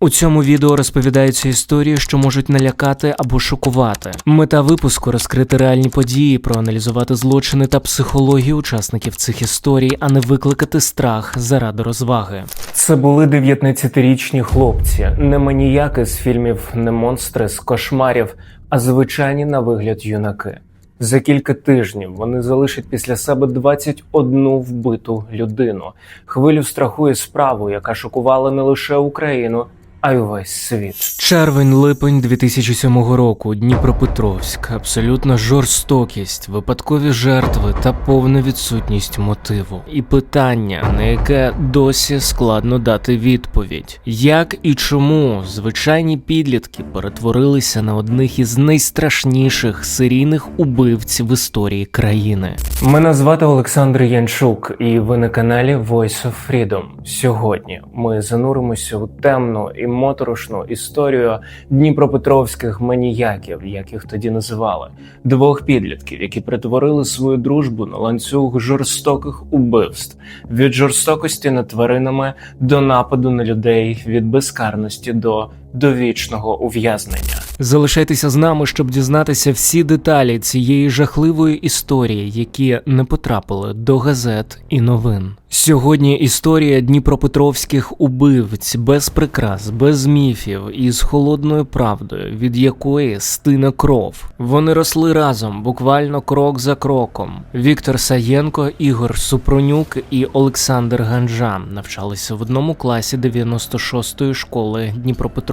У цьому відео розповідаються історії, що можуть налякати або шокувати. Мета випуску розкрити реальні події, проаналізувати злочини та психологію учасників цих історій, а не викликати страх заради розваги. Це були 19-річні хлопці, не маніяки з фільмів, не монстри з кошмарів, а звичайні на вигляд юнаки. За кілька тижнів вони залишать після себе 21 вбиту людину, хвилю страху і справу, яка шокувала не лише Україну, а й увесь світ. Червень-липень 2007 року. Дніпропетровськ. Абсолютна жорстокість, випадкові жертви та повна відсутність мотиву. І питання, на яке досі складно дати відповідь: як і чому звичайні підлітки перетворилися на одних із найстрашніших серійних убивців в історії країни. Мене звати Олександр Янчук, і ви на каналі Voice of Freedom. Сьогодні ми зануримося у темну і моторошну історію дніпропетровських маніяків, як їх тоді називали, двох підлітків, які перетворили свою дружбу на ланцюг жорстоких убивств від жорстокості над тваринами до нападу на людей, від безкарності до довічного ув'язнення. Залишайтеся з нами, щоб дізнатися всі деталі цієї жахливої історії, які не потрапили до газет і новин. Сьогодні історія дніпропетровських убивць без прикрас, без міфів і з холодною правдою, від якої стине кров. Вони росли разом, буквально крок за кроком. Віктор Саєнко, Ігор Супронюк і Олександр Ганжа навчалися в одному класі 96-ї школи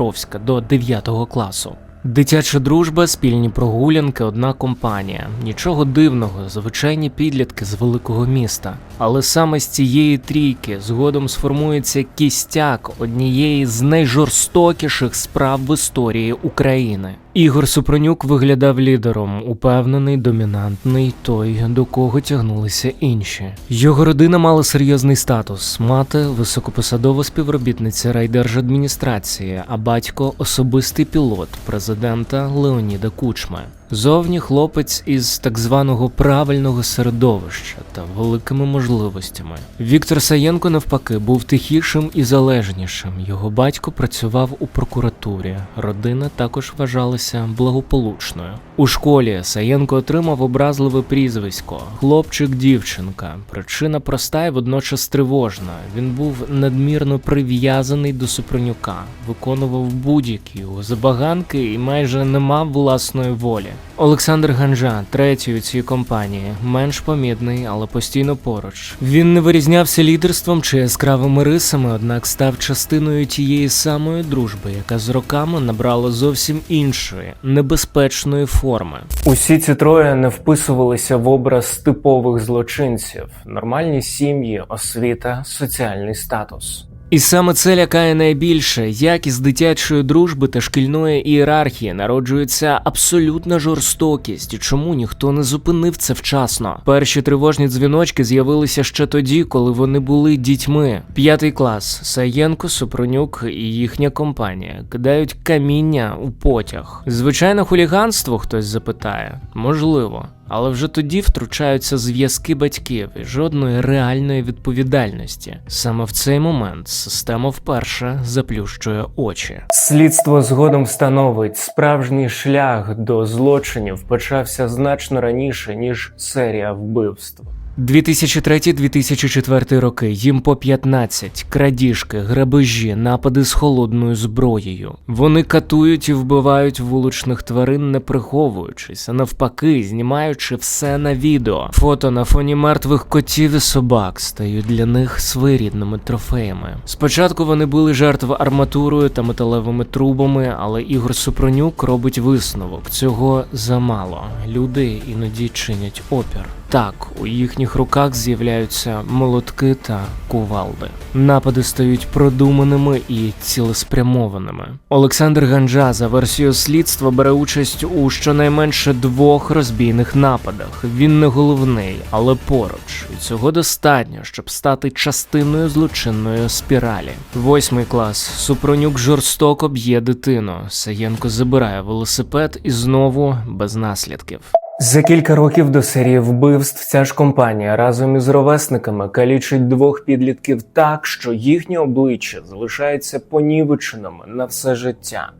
Дніпропетровська до 9 класу. Дитяча дружба, спільні прогулянки, одна компанія. Нічого дивного, звичайні підлітки з великого міста. Але саме з цієї трійки згодом сформується кістяк однієї з найжорстокіших справ в історії України. Ігор Супронюк виглядав лідером, упевнений, домінантний, той, до кого тягнулися інші. Його родина мала серйозний статус: мати високопосадова співробітниця райдержадміністрації, а батько особистий пілот президента Леоніда Кучми. Зовні хлопець із так званого правильного середовища та великими можливостями. Віктор Саєнко, навпаки, був тихішим і залежнішим. Його батько працював у прокуратурі. Родина також вважалася благополучною. У школі Саєнко отримав образливе прізвисько хлопчик-дівчинка. Причина проста і водночас тривожна. Він був надмірно прив'язаний до Супронюка, виконував будь-які його забаганки і майже не мав власної волі. Олександр Ганжа, третій у цій компанії, менш помітний, але постійно поруч. Він не вирізнявся лідерством чи яскравими рисами, однак став частиною тієї самої дружби, яка з роками набрала зовсім іншої, небезпечної форми. Усі ці троє не вписувалися в образ типових злочинців, нормальні сім'ї, освіта, соціальний статус. І саме це лякає найбільше, як із дитячої дружби та шкільної ієрархії народжується абсолютна жорстокість, і чому ніхто не зупинив це вчасно. Перші тривожні дзвіночки з'явилися ще тоді, коли вони були дітьми. П'ятий клас Саєнко, Супронюк і їхня компанія кидають каміння у потяг. Звичайно, хуліганство хтось запитає, можливо. Але вже тоді втручаються зв'язки батьків і жодної реальної відповідальності. Саме в цей момент система вперше заплющує очі. Слідство згодом встановить справжній шлях до злочинів почався значно раніше ніж серія вбивств. 2003-2004 роки їм по 15, крадіжки, грабежі, напади з холодною зброєю. Вони катують і вбивають вуличних тварин, не приховуючись, а навпаки, знімаючи все на відео. Фото на фоні мертвих котів і собак стають для них своєрідними трофеями. Спочатку вони були жертв арматурою та металевими трубами, але Ігор Супронюк робить висновок: цього замало. Люди іноді чинять опір. Так, у їхніх руках з'являються молотки та кувалди. Напади стають продуманими і цілеспрямованими. Олександр Ганджа за версією слідства бере участь у щонайменше двох розбійних нападах. Він не головний, але поруч. І цього достатньо, щоб стати частиною злочинної спіралі. Восьмий клас. Супронюк жорстоко б'є дитину. Саєнко забирає велосипед і знову без наслідків. За кілька років до серії вбивств ця ж компанія разом із ровесниками калічить двох підлітків так, що їхнє обличчя залишається понівеченими на все життя.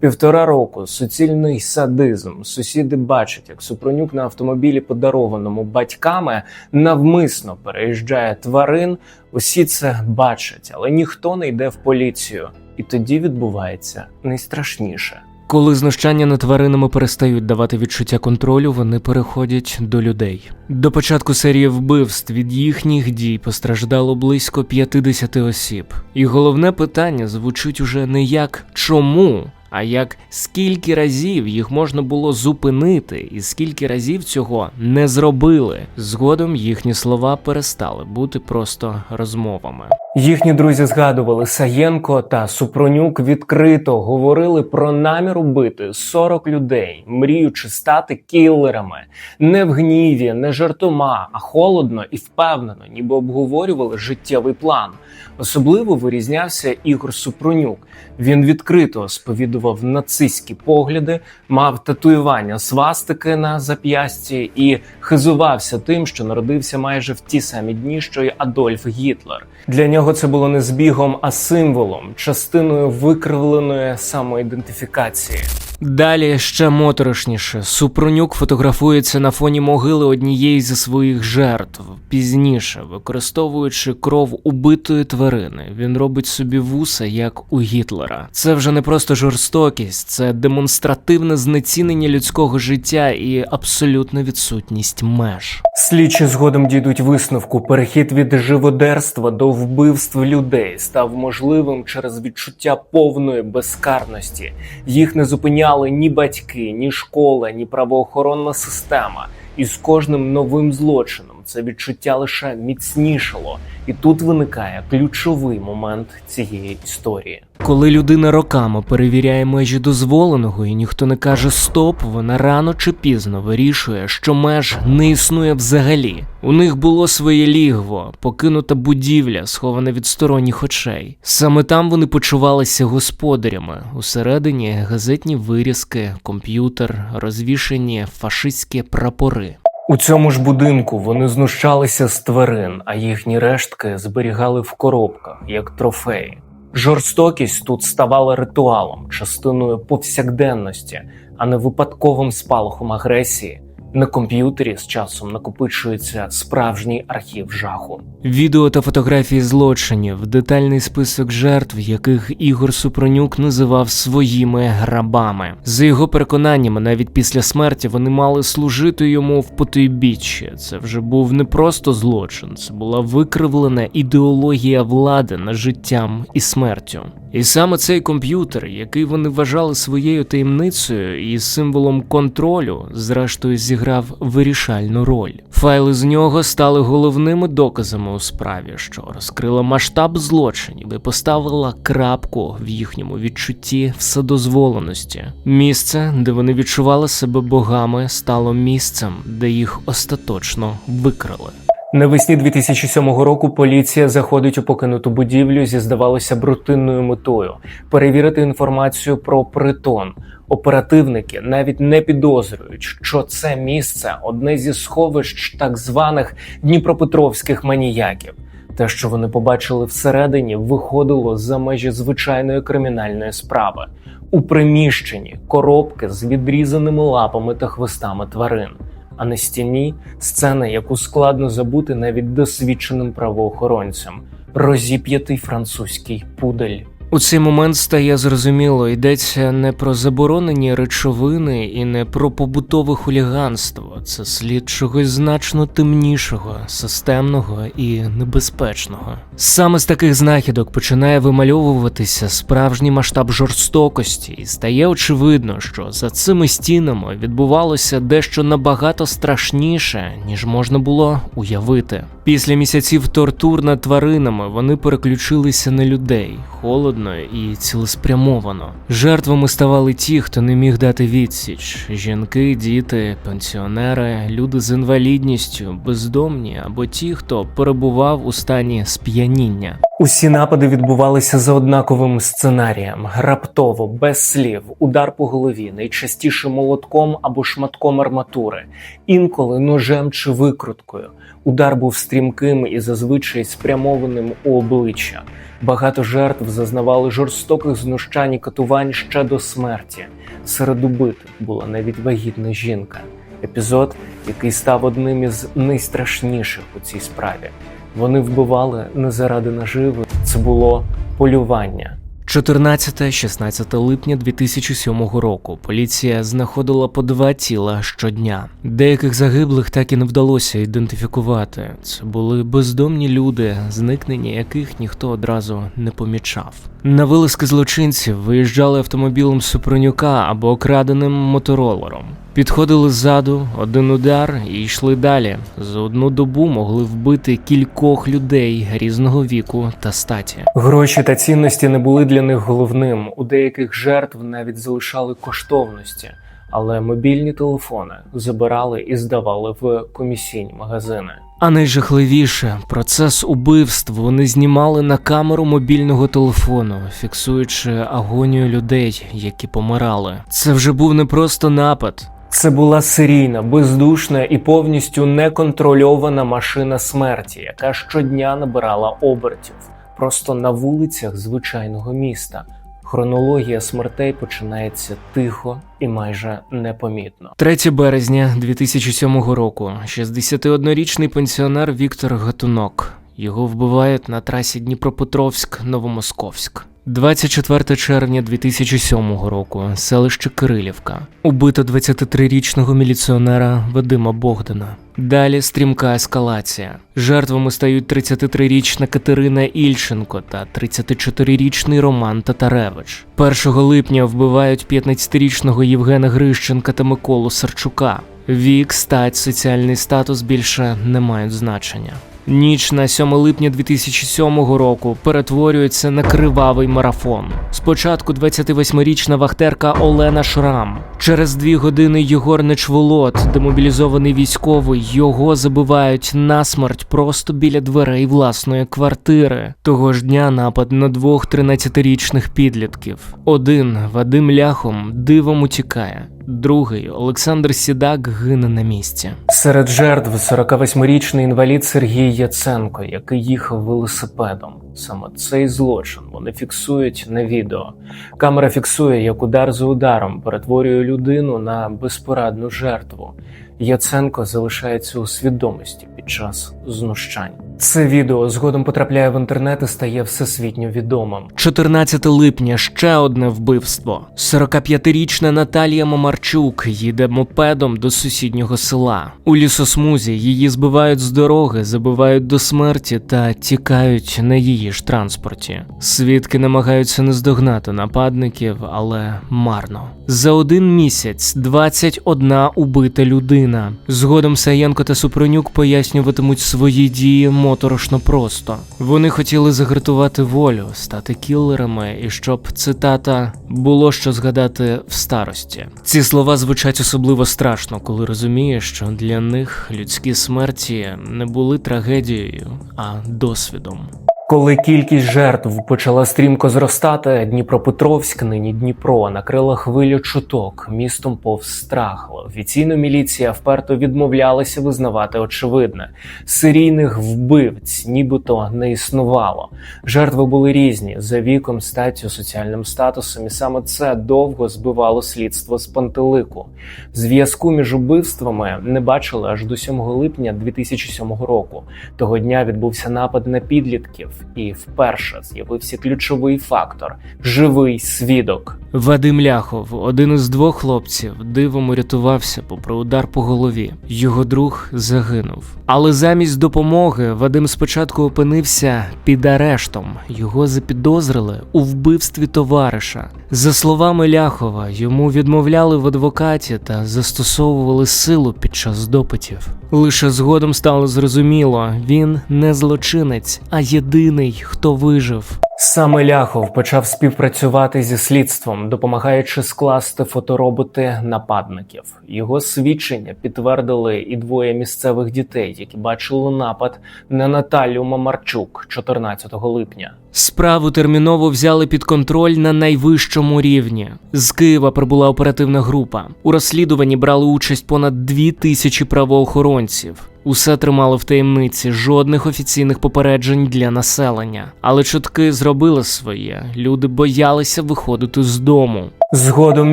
Півтора року суцільний садизм. Сусіди бачать, як Супронюк на автомобілі, подарованому батьками, навмисно переїжджає тварин. Усі це бачать, але ніхто не йде в поліцію. І тоді відбувається найстрашніше. Коли знущання над тваринами перестають давати відчуття контролю, вони переходять до людей. До початку серії вбивств від їхніх дій постраждало близько 50 осіб. І головне питання звучить уже не як чому, а як скільки разів їх можна було зупинити, і скільки разів цього не зробили. Згодом їхні слова перестали бути просто розмовами. Їхні друзі згадували Саєнко та Супронюк відкрито говорили про намір убити 40 людей, мріючи стати кілерами. Не в гніві, не жартома, а холодно і впевнено, ніби обговорювали життєвий план. Особливо вирізнявся Ігор Супронюк. Він відкрито сповідував нацистські погляди, мав татуювання свастики на зап'ясті і хизувався тим, що народився майже в ті самі дні, що й Адольф Гітлер. Для нього це було не збігом, а символом, частиною викривленої самоідентифікації. Далі ще моторошніше. Супронюк фотографується на фоні могили однієї зі своїх жертв. Пізніше, використовуючи кров убитої тварини, він робить собі вуса, як у Гітлера. Це вже не просто жорстокість, це демонстративне знецінення людського життя і абсолютна відсутність меж. Слідчі згодом дійдуть висновку. Перехід від живодерства до вбивств людей став можливим через відчуття повної безкарності. Їх не зупиняли ні батьки, ні школа, ні правоохоронна система. І з кожним новим злочином це відчуття лише міцнішало, і тут виникає ключовий момент цієї історії. Коли людина роками перевіряє межі дозволеного, і ніхто не каже стоп, вона рано чи пізно вирішує, що меж не існує взагалі. У них було своє лігво, покинута будівля, схована від сторонніх очей. Саме там вони почувалися господарями. Усередині газетні вирізки, комп'ютер, розвішені фашистські прапори. У цьому ж будинку вони знущалися з тварин, а їхні рештки зберігали в коробках як трофеї. Жорстокість тут ставала ритуалом, частиною повсякденності, а не випадковим спалахом агресії. На комп'ютері з часом накопичується справжній архів жаху. Відео та фотографії злочинів, детальний список жертв, яких Ігор Супронюк називав своїми грабами. За його переконаннями, навіть після смерті вони мали служити йому в потойбіччі. Це вже був не просто злочин, це була викривлена ідеологія влади над життям і смертю. І саме цей комп'ютер, який вони вважали своєю таємницею і символом контролю, зрештою зіграв вирішальну роль. Файли з нього стали головними доказами у справі, що розкрила масштаб злочинів і поставила крапку в їхньому відчутті вседозволеності. Місце, де вони відчували себе богами, стало місцем, де їх остаточно викрали. Навесні 2007 року поліція заходить у покинуту будівлю зі здавалося брутинною метою перевірити інформацію про притон. Оперативники навіть не підозрюють, що це місце одне зі сховищ так званих дніпропетровських маніяків. Те, що вони побачили всередині, виходило за межі звичайної кримінальної справи. У приміщенні коробки з відрізаними лапами та хвостами тварин а на стіні сцена, яку складно забути навіть досвідченим правоохоронцям розіп'ятий французький пудель. У цей момент стає зрозуміло, йдеться не про заборонені речовини і не про побутове хуліганство. Це слід чогось значно темнішого, системного і небезпечного. Саме з таких знахідок починає вимальовуватися справжній масштаб жорстокості, і стає очевидно, що за цими стінами відбувалося дещо набагато страшніше, ніж можна було уявити. Після місяців тортур над тваринами вони переключилися на людей холодно підступно і цілеспрямовано. Жертвами ставали ті, хто не міг дати відсіч: жінки, діти, пенсіонери, люди з інвалідністю, бездомні або ті, хто перебував у стані сп'яніння. Усі напади відбувалися за однаковим сценарієм: раптово, без слів, удар по голові, найчастіше молотком або шматком арматури, інколи ножем чи викруткою. Удар був стрімким і зазвичай спрямованим у обличчя. Багато жертв зазнавали жорстоких знущань і катувань ще до смерті. Серед убитих була навіть вагітна жінка. Епізод, який став одним із найстрашніших у цій справі. Вони вбивали не заради наживи, це було полювання. 14-16 липня 2007 року поліція знаходила по два тіла щодня. Деяких загиблих так і не вдалося ідентифікувати. Це були бездомні люди, зникнення яких ніхто одразу не помічав. На вилазки злочинців виїжджали автомобілем Супронюка або окраденим моторолером. Підходили ззаду, один удар і йшли далі. За одну добу могли вбити кількох людей різного віку та статі. Гроші та цінності не були для них головним. У деяких жертв навіть залишали коштовності, але мобільні телефони забирали і здавали в комісійні магазини. А найжахливіше процес убивств вони знімали на камеру мобільного телефону, фіксуючи агонію людей, які помирали. Це вже був не просто напад. Це була серійна, бездушна і повністю неконтрольована машина смерті, яка щодня набирала обертів просто на вулицях звичайного міста. Хронологія смертей починається тихо і майже непомітно. 3 березня 2007 року. 61-річний пенсіонер Віктор Гатунок. Його вбивають на трасі Дніпропетровськ-Новомосковськ. 24 червня 2007 року, селище Кирилівка. Убито 23-річного міліціонера Вадима Богдана. Далі стрімка ескалація. Жертвами стають 33-річна Катерина Ільченко та 34-річний Роман Татаревич. 1 липня вбивають 15-річного Євгена Грищенка та Миколу Сарчука. Вік, стать, соціальний статус більше не мають значення. Ніч на 7 липня 2007 року перетворюється на кривавий марафон. Спочатку 28-річна вахтерка Олена Шрам. Через дві години Єгор Нечволот, демобілізований військовий, його забивають насмерть просто біля дверей власної квартири. Того ж дня напад на двох 13-річних підлітків. Один Вадим Ляхом дивом утікає. Другий Олександр Сідак гине на місці. Серед жертв 48-річний інвалід Сергій Яценко, який їхав велосипедом. Саме цей злочин вони фіксують на відео. Камера фіксує, як удар за ударом перетворює людину на безпорадну жертву. Яценко залишається у свідомості під час знущань. Це відео згодом потрапляє в інтернет і стає всесвітньо відомим. 14 липня ще одне вбивство. 45-річна Наталія Мамарчук їде мопедом до сусіднього села. У лісосмузі її збивають з дороги, забивають до смерті та тікають на її ж транспорті. Свідки намагаються наздогнати нападників, але марно. За один місяць 21 убита людина. Згодом Саєнко та Супронюк пояснюватимуть свої дії моторошно просто. Вони хотіли загартувати волю, стати кілерами, і щоб цитата було що згадати в старості. Ці слова звучать особливо страшно, коли розумієш, що для них людські смерті не були трагедією, а досвідом. Коли кількість жертв почала стрімко зростати, Дніпропетровськ, нині Дніпро, накрила хвиля чуток містом повз страх. Офіційно міліція вперто відмовлялася визнавати очевидне. Серійних вбивць нібито не існувало. Жертви були різні за віком, статтю, соціальним статусом, і саме це довго збивало слідство з пантелику. Зв'язку між убивствами не бачили аж до 7 липня 2007 року. Того дня відбувся напад на підлітків і вперше з'явився ключовий фактор живий свідок Вадим Ляхов, один із двох хлопців, дивом урятувався попри удар по голові. Його друг загинув. Але замість допомоги Вадим спочатку опинився під арештом. Його запідозрили у вбивстві товариша. За словами Ляхова, йому відмовляли в адвокаті та застосовували силу під час допитів. Лише згодом стало зрозуміло, він не злочинець, а єдиний, хто вижив. Саме Ляхов почав співпрацювати зі слідством, допомагаючи скласти фотороботи нападників. Його свідчення підтвердили і двоє місцевих дітей, які бачили напад на Наталю Мамарчук 14 липня. Справу терміново взяли під контроль на найвищому рівні. З Києва прибула оперативна група. У розслідуванні брали участь понад дві тисячі правоохоронців. Усе тримало в таємниці, жодних офіційних попереджень для населення. Але чутки зробили своє. Люди боялися виходити з дому. Згодом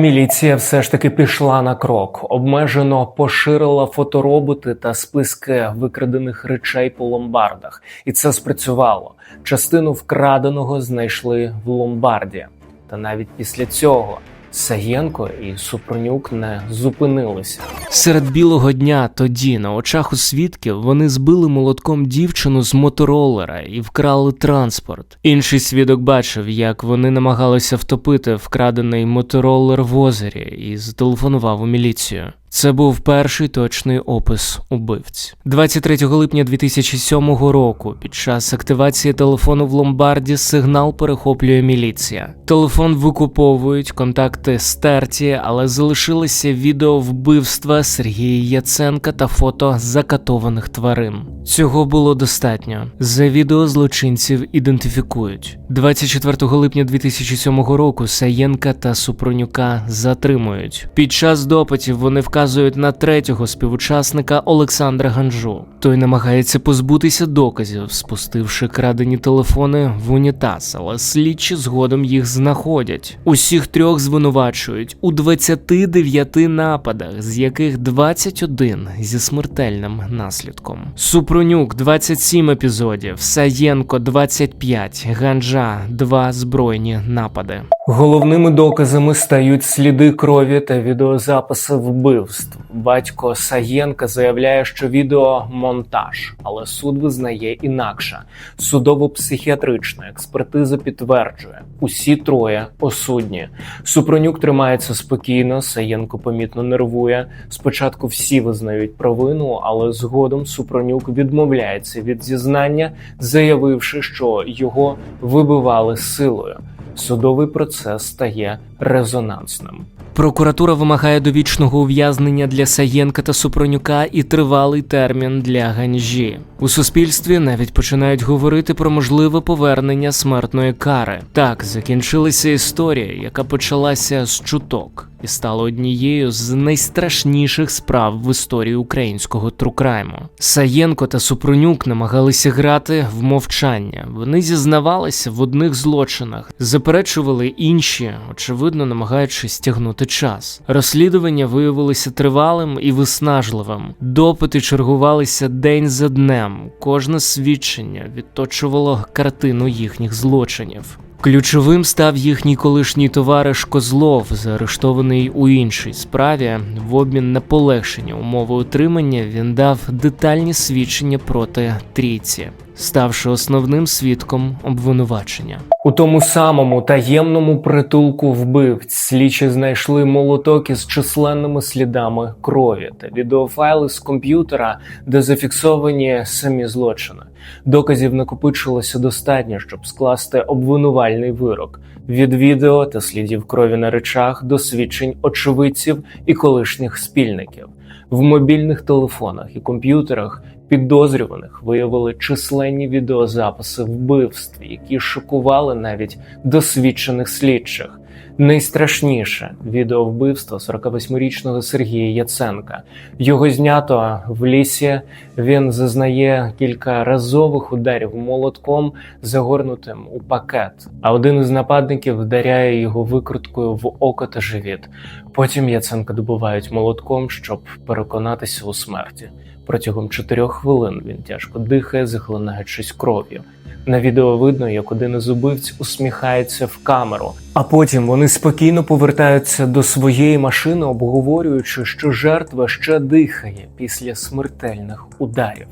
міліція все ж таки пішла на крок, обмежено поширила фотороботи та списки викрадених речей по ломбардах, і це спрацювало. Частину вкраденого знайшли в ломбарді. Та навіть після цього Саєнко і Супронюк не зупинилися. Серед білого дня тоді, на очах у свідків, вони збили молотком дівчину з моторолера і вкрали транспорт. Інший свідок бачив, як вони намагалися втопити вкрадений моторолер в озері і зателефонував у міліцію. Це був перший точний опис убивць. 23 липня 2007 року. Під час активації телефону в ломбарді сигнал перехоплює міліція. Телефон викуповують, контакти стерті, але залишилися відео вбивства Сергія Яценка та фото закатованих тварин. Цього було достатньо. За відео злочинців ідентифікують. 24 липня 2007 року Саєнка та Супронюка затримують. Під час допитів вони вказують на третього співучасника Олександра Ганжу. Той намагається позбутися доказів, спустивши крадені телефони в унітаз, але слідчі згодом їх знаходять. Усіх трьох звинувачують у 29 нападах, з яких 21 зі смертельним наслідком. Супронюк 27 епізодів, Саєнко 25, Ганжа 2 збройні напади. Головними доказами стають сліди крові та відеозаписи вбивств. Батько Саєнка заявляє, що відео монтаж, але суд визнає інакше. Судово-психіатрична експертиза підтверджує, усі троє осудні. Супронюк тримається спокійно, Саєнко помітно нервує. Спочатку всі визнають провину, але згодом Супронюк відмовляється від зізнання, заявивши, що його вибивали силою. Судовий процес стає резонансним. Прокуратура вимагає довічного ув'язнення для Саєнка та Супронюка і тривалий термін для Ганжі. У суспільстві навіть починають говорити про можливе повернення смертної кари. Так закінчилася історія, яка почалася з чуток і стала однією з найстрашніших справ в історії українського трукрайму. Саєнко та Супронюк намагалися грати в мовчання. Вони зізнавалися в одних злочинах, заперечували інші, очевидно, намагаючись стягнути час. Розслідування виявилося тривалим і виснажливим. Допити чергувалися день за днем. Кожне свідчення відточувало картину їхніх злочинів. Ключовим став їхній колишній товариш Козлов, заарештований у іншій справі. В обмін на полегшення умови утримання він дав детальні свідчення проти трійці, ставши основним свідком обвинувачення. У тому самому таємному притулку вбивць слідчі знайшли молоток із численними слідами крові та відеофайли з комп'ютера, де зафіксовані самі злочини. Доказів накопичилося достатньо, щоб скласти обвинувальний вирок від відео та слідів крові на речах до свідчень очевидців і колишніх спільників. В мобільних телефонах і комп'ютерах підозрюваних виявили численні відеозаписи вбивств, які шокували навіть досвідчених слідчих. Найстрашніше відео вбивства 48-річного Сергія Яценка. Його знято в лісі. Він зазнає кількаразових ударів молотком, загорнутим у пакет. А один із нападників вдаряє його викруткою в око та живіт. Потім Яценка добувають молотком, щоб переконатися у смерті. Протягом чотирьох хвилин він тяжко дихає, захлинаючись кров'ю. На відео видно, як один із убивць усміхається в камеру, а потім вони спокійно повертаються до своєї машини, обговорюючи, що жертва ще дихає після смертельних ударів.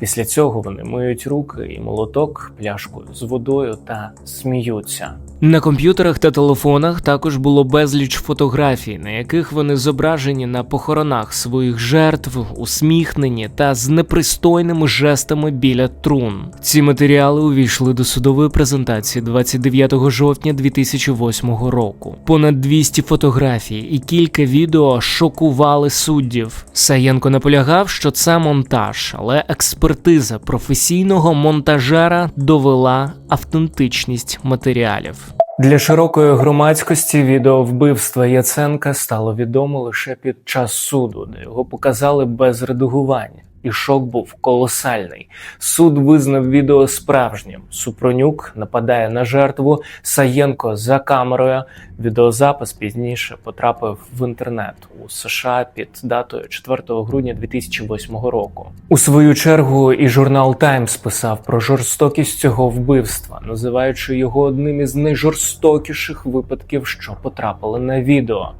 Після цього вони миють руки і молоток пляшкою з водою та сміються. На комп'ютерах та телефонах також було безліч фотографій, на яких вони зображені на похоронах своїх жертв, усміхнені та з непристойними жестами біля трун. Ці матеріали увійшли до судової презентації 29 жовтня 2008 року. Понад 200 фотографій і кілька відео шокували суддів. Саєнко наполягав, що це монтаж, але експертиза професійного монтажера довела автентичність матеріалів. Для широкої громадськості відео вбивства Яценка стало відомо лише під час суду, де його показали без редагування. І шок був колосальний. Суд визнав відео справжнім. Супронюк нападає на жертву. Саєнко за камерою. Відеозапис пізніше потрапив в інтернет у США під датою 4 грудня 2008 року. У свою чергу і журнал Таймс писав про жорстокість цього вбивства, називаючи його одним із найжорстокіших випадків, що потрапили на відео.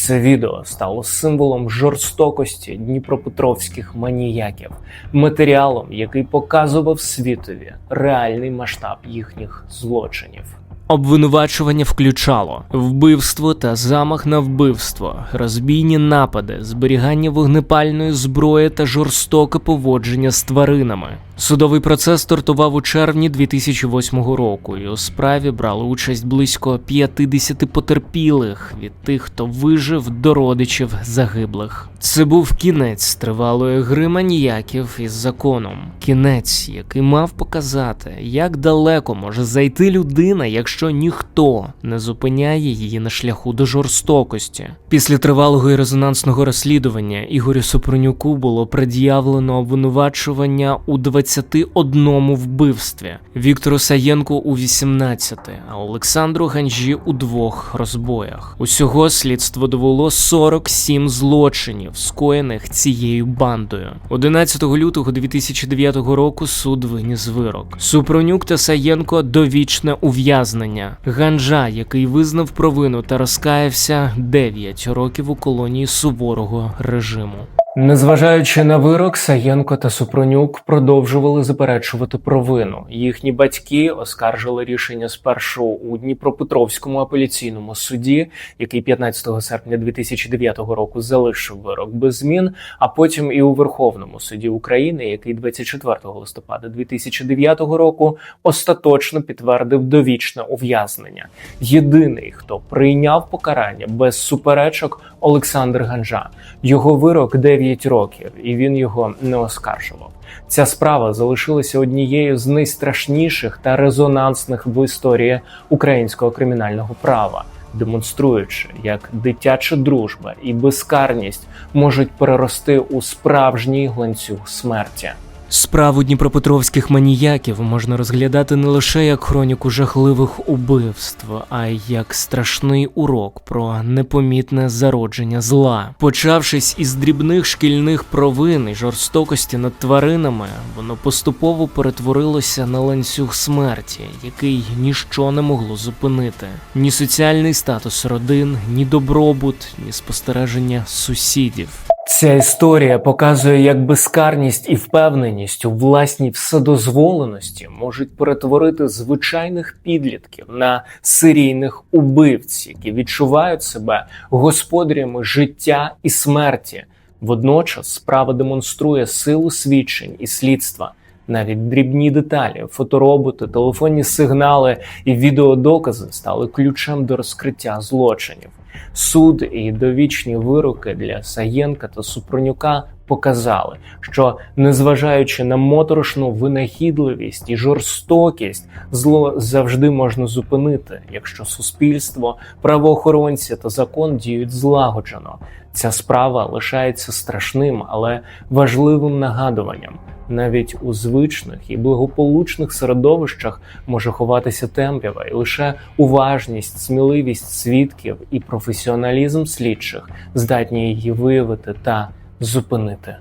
Це відео стало символом жорстокості дніпропетровських маніяків, матеріалом, який показував світові реальний масштаб їхніх злочинів. Обвинувачування включало вбивство та замах на вбивство, розбійні напади, зберігання вогнепальної зброї та жорстоке поводження з тваринами. Судовий процес стартував у червні 2008 року, і у справі брали участь близько 50 потерпілих від тих, хто вижив до родичів загиблих. Це був кінець тривалої гри маніяків із законом. Кінець, який мав показати, як далеко може зайти людина, якщо ніхто не зупиняє її на шляху до жорстокості. Після тривалого і резонансного розслідування Ігорю Супронюку було пред'явлено обвинувачування у 21 вбивстві, Віктору Саєнку у 18, а Олександру Ганжі у двох розбоях. Усього слідство довело 47 злочинів, скоєних цією бандою. 11 лютого 2009 року суд виніс вирок. Супронюк та Саєнко довічне ув'язнення. Ганжа, який визнав провину та розкаявся 9 років у колонії суворого режиму. Незважаючи на вирок, Саєнко та Супронюк продовжували заперечувати провину. Їхні батьки оскаржили рішення спершу у Дніпропетровському апеляційному суді, який 15 серпня 2009 року залишив вирок без змін, а потім і у Верховному суді України, який 24 листопада 2009 року остаточно підтвердив довічне ув'язнення. Єдиний, хто прийняв покарання без суперечок, Олександр Ганжа. Його вирок 9 років, і він його не оскаржував. Ця справа залишилася однією з найстрашніших та резонансних в історії українського кримінального права, демонструючи, як дитяча дружба і безкарність можуть перерости у справжній ланцюг смерті. Справу дніпропетровських маніяків можна розглядати не лише як хроніку жахливих убивств, а й як страшний урок про непомітне зародження зла. Почавшись із дрібних шкільних провин і жорстокості над тваринами, воно поступово перетворилося на ланцюг смерті, який ніщо не могло зупинити: ні соціальний статус родин, ні добробут, ні спостереження сусідів. Ця історія показує, як безкарність і впевненість у власній вседозволеності можуть перетворити звичайних підлітків на серійних убивців, які відчувають себе господарями життя і смерті. Водночас справа демонструє силу свідчень і слідства. Навіть дрібні деталі, фотороботи, телефонні сигнали і відеодокази стали ключем до розкриття злочинів. Суд і довічні вироки для Саєнка та Супронюка показали, що незважаючи на моторошну винахідливість і жорстокість, зло завжди можна зупинити, якщо суспільство, правоохоронці та закон діють злагоджено. Ця справа лишається страшним, але важливим нагадуванням. Навіть у звичних і благополучних середовищах може ховатися темрява, і лише уважність, сміливість свідків і професіоналізм слідчих здатні її виявити та зупинити.